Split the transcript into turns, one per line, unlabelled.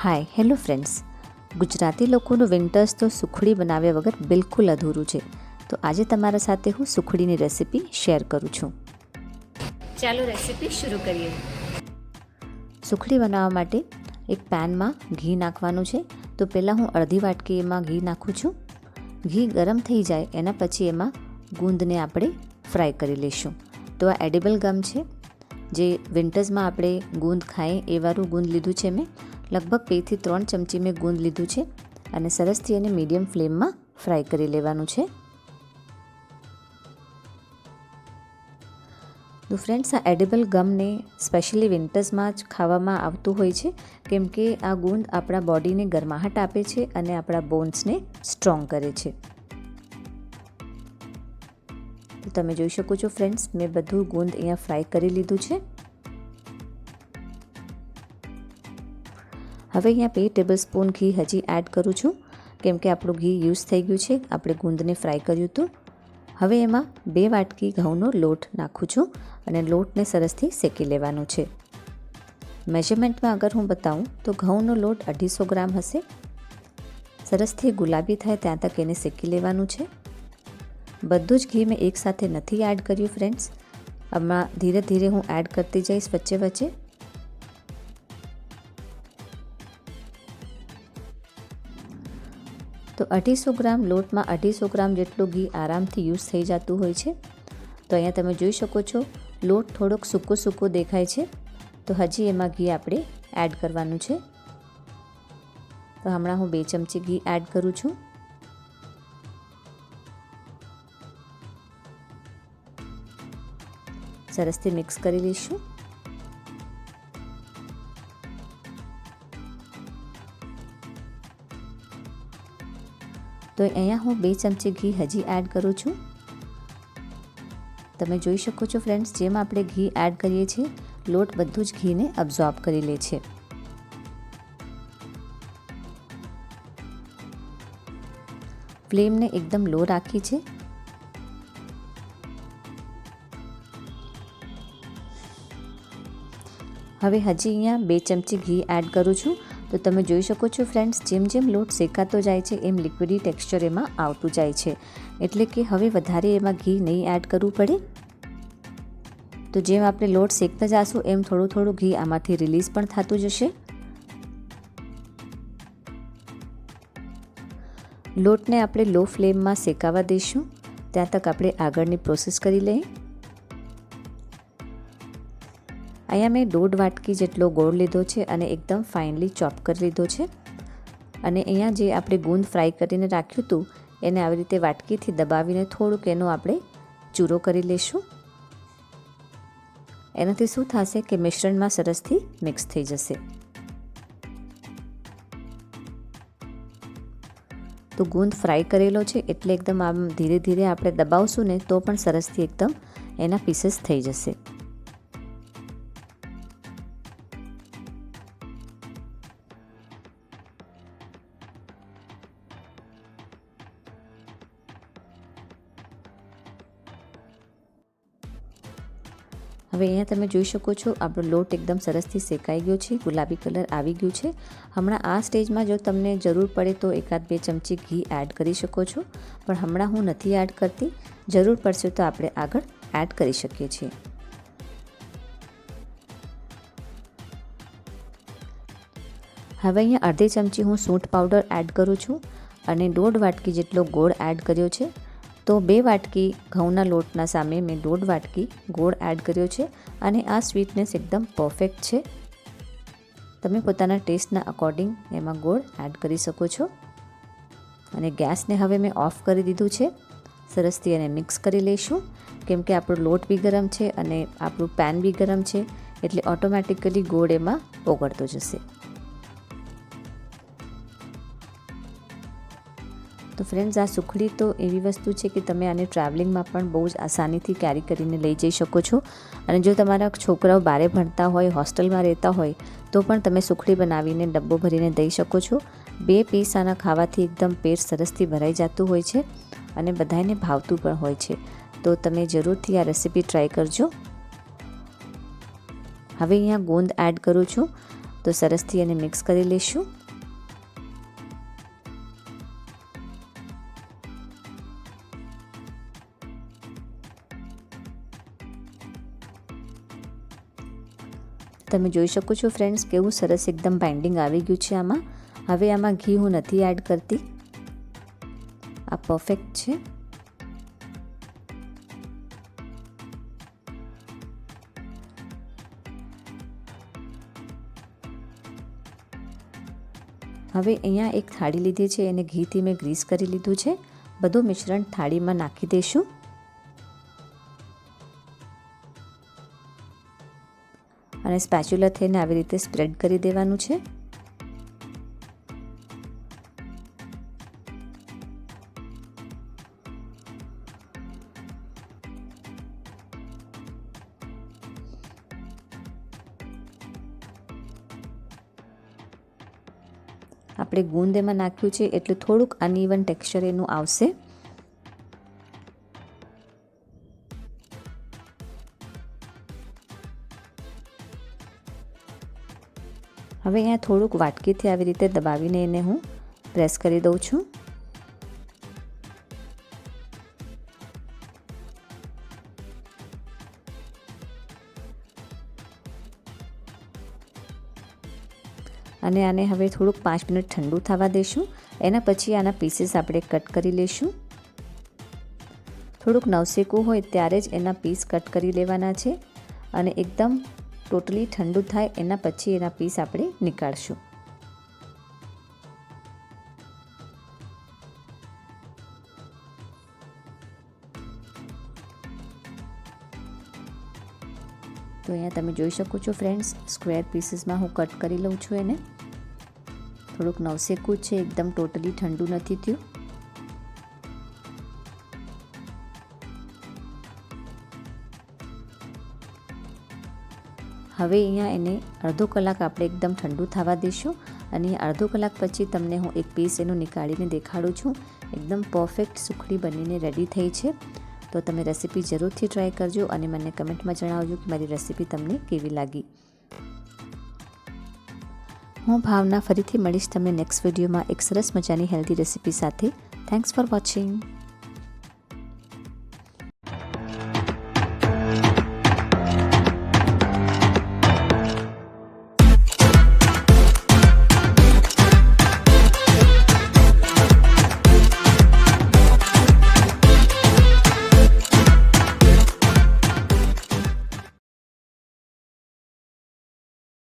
Hi hello friends Gujarati લોકોનું winters તો સુખડી બનાવ્યા વગર બિલકુલ અધૂરું છે. તો આજે તમારા સાથે હું સુખડીની રેસિપી શેર કરું છું.
ચાલો રેસીપી શરૂ કરીએ.
સુખડી બનાવવા માટે એક પેનમાં ઘી નાખવાનું છે. તો પહેલાં હું અડધી વાટકી એમાં ઘી નાખું છું. ઘી ગરમ થઈ જાય એના પછી એમાં ગુંદને આપણે ફ્રાય કરી લઈશું. તો આ એડિબલ ગમ છે. જે વિન્ટર્સમાં આપણે ગુંદ ખાઈએ એ ગુંદ લીધું છે મેં. લગભગ બેથી ત્રણ ચમચી મેં ગુંદ લીધું છે અને સરસથી એને મીડિયમ ફ્લેમમાં ફ્રાય કરી લેવાનું છે. તો ફ્રેન્ડ્સ આ એડિબલ ગમને સ્પેશિયલી વિન્ટર્સમાં જ ખાવામાં આવતું હોય છે, કેમ કે આ ગુંદ આપણા બોડીને ગરમાહટ આપે છે અને આપણા બોન્સને સ્ટ્રોંગ કરે છે. તો તમે જોઈ શકો છો ફ્રેન્ડ્સ મેં બધું ગુંદ અહીંયા ફ્રાય કરી લીધું છે. હવે અહીંયા બે ટેબલ સ્પૂન ઘી હજી એડ કરું છું. કેમ કે આપણું ઘી યુઝ થઈ ગયું છે. આપણે ગુંદને ફ્રાય કર્યું હતું. હવે એમાં બે વાટકી ઘઉંનો લોટ નાખું છું અને લોટને સરસથી શેકી લેવાનો છે. મેઝરમેન્ટમાં અગર હું બતાવું તો ઘઉંનો લોટ અઢીસો ગ્રામ હશે. સરસથી ગુલાબી થાય ત્યાં તક એને શેકી લેવાનું છે. બધું જ ઘી મેં એકસાથે નથી એડ કર્યું ફ્રેન્ડ્સ આમાં ધીરે ધીરે હું એડ કરતી જઈશ વચ્ચે વચ્ચે. તો અઢીસો ગ્રામ લોટમાં અઢીસો ગ્રામ જેટલું ઘી આરામથી યુઝ થઈ જતું હોય છે. તો અહીંયા તમે જોઈ શકો છો, લોટ થોડોક સૂકો સૂકો દેખાય છે. તો હજી એમાં ઘી આપણે એડ કરવાનું છે. તો હમણાં હું બે ચમચી ઘી એડ કરું છું. સરસથી મિક્સ કરી લઈશું. તો અહીંયા હું બે ચમચી ઘી હજી એડ કરું છું. તમે જોઈ શકો છો ફ્રેન્ડ્સ જેમ આપણે ઘી એડ કરીએ છીએ, લોટ બધું જ ઘીને અબ્ઝોર્બ કરી લે છે. ફ્લેમને એકદમ લો રાખી છે. હવે હજી અહીંયા બે ચમચી ઘી એડ કરું છું. તો તમે જોઈ શકો છો ફ્રેન્ડ્સ જેમ જેમ લોટ શેકાતો જાય છે, એમ લિક્વિડી ટેક્સચર એમાં આવતું જાય છે. એટલે કે હવે વધારે એમાં ઘી નહીં એડ કરવું પડે. તો જેમ આપણે લોટ શેકતા જશું, એમ થોડું થોડું ઘી આમાંથી રિલીઝ પણ થતું જશે. લોટને આપણે લો ફ્લેમમાં શેકાવા દઈશું. ત્યાં તક આપણે આગળની પ્રોસેસ કરી લઈએ. અહીંયા મેં દોઢ વાટકી જેટલો ગોળ લીધો છે અને એકદમ ફાઇનલી ચોપ કરી લીધો છે. અને અહીંયા જે આપણે ગુંદ ફ્રાય કરીને રાખ્યું હતું, એને આવી રીતે વાટકીથી દબાવીને થોડુંક એનો આપણે ચૂરો કરી લઈશું એનાથી શું થશે કે મિશ્રણમાં સરસથી મિક્સ થઈ જશે. તો ગુંદ ફ્રાય કરેલો છે એટલે એકદમ આમ ધીરે ધીરે આપણે દબાવશું ને તો પણ સરસથી એકદમ એના પીસીસ થઈ જશે. હવે અહીંયા તમે જોઈ શકો છો, આપણો લોટ એકદમ સરસથી શેકાઈ ગયો છે, ગુલાબી કલર આવી ગયું છે. હમણાં આ સ્ટેજમાં જો તમને જરૂર પડે તો એકાદ બે ચમચી ઘી એડ કરી શકો છો, પણ હમણાં હું નથી એડ કરતી. જરૂર પડશે તો આપણે આગળ એડ કરી શકીએ છીએ. હવે અહીંયા અડધી ચમચી હું સૂંઠ પાવડર એડ કરું છું, અને દોઢ વાટકી જેટલો ગોળ એડ કર્યો છે. તો બે વાટકી ઘઉંના લોટના સામે મેં દોઢ વાટકી ગોળ એડ કર્યો છે અને આ સ્વીટનેસ એકદમ પરફેક્ટ છે. તમે પોતાના ટેસ્ટના અકોર્ડિંગ એમાં ગોળ એડ કરી શકો છો. અને ગેસને હવે મેં ઓફ કરી દીધું છે. સરસથી એને મિક્સ કરી લઈશું. કેમ કે આપણો લોટ બી ગરમ છે અને આપણું પેન બી ગરમ છે એટલે ઓટોમેટિકલી ગોળ એમાં ઓગળતો જશે. તો ફ્રેન્ડ્સ આ સુખડી તો એવી વસ્તુ છે કે તમે આને ટ્રાવેલિંગમાં પણ બહુ જ આસાનીથી કેરી કરીને લઈ જઈ શકો છો. અને જો તમારા છોકરાઓ બારે ભણતા હોય હોસ્ટેલમાં રહેતા હોય, તો પણ તમે સુખડી બનાવીને ડબ્બો ભરીને દઈ શકો છો. બે પીસ આના ખાવાથી એકદમ પેટ સરસથી ભરાઈ જતું હોય છે અને બધાને ભાવતું પણ હોય છે. તો તમે જરૂરથી આ રેસીપી ટ્રાય કરજો. હવે અહીંયા ગોંદ એડ કરું છું. તો સરસથી એને મિક્સ કરી લઈશું તમે જોઈ શકો છો ફ્રેન્ડ્સ કેવું સરસ એકદમ બાઇન્ડિંગ આવી ગયું છે આમાં. હવે આમાં ઘી હું નથી એડ કરતી. આ પરફેક્ટ છે. હવે અહીંયા એક થાળી લીધી છે, એને ઘીથી મેં ગ્રીસ કરી લીધું છે. બધું મિશ્રણ થાળીમાં નાખી દઈશું. અને સ્પેચ્યુલા થઈને આવી રીતે સ્પ્રેડ કરી દેવાનું છે. આપણે ગુંદ એમાં નાખ્યું છે એટલે થોડુંક અનઇવન ટેક્સચર એનું આવશે. હવે અહીંયા થોડુંક વાટકીથી આવી રીતે દબાવીને એને હું પ્રેસ કરી દઉં છું. અને આને હવે થોડુંક પાંચ મિનિટ ઠંડુ થવા દઈશું. એના પછી આના પીસીસ આપણે કટ કરી લઈશું. થોડુંક નવસેકું હોય ત્યારે જ એના પીસ કટ કરી લેવાના છે. અને એકદમ ટોટલી ઠંડુ થાય, એના પછી એના પીસ આપણે નીકાળશું. તો અહીંયા તમે જોઈ શકો છો ફ્રેન્ડ્સ, સ્ક્વેર પીસીસમાં હું કટ કરી લઉં છું એને. થોડુંક નવસેકું છે, એકદમ ટોટલી ઠંડુ નથી થયું. હવે અહીંયા એને અડધો કલાક આપણે એકદમ ઠંડુ થવા દઈશું અને અડધો કલાક પછી તમને હું એક પીસ એનું નીકાળીને દેખાડું છું. એકદમ પરફેક્ટ સુખડી બનીને રેડી થઈ છે. તો તમે રેસીપી જરૂરથી ટ્રાય કરજો અને મને કમેન્ટમાં જણાવજો કે મારી રેસીપી તમને કેવી લાગી. હું ભાવના ફરીથી મળીશ તમને નેક્સ્ટ વિડીયોમાં એક સરસ મજાની હેલ્ધી રેસીપી સાથે. Thanks for watching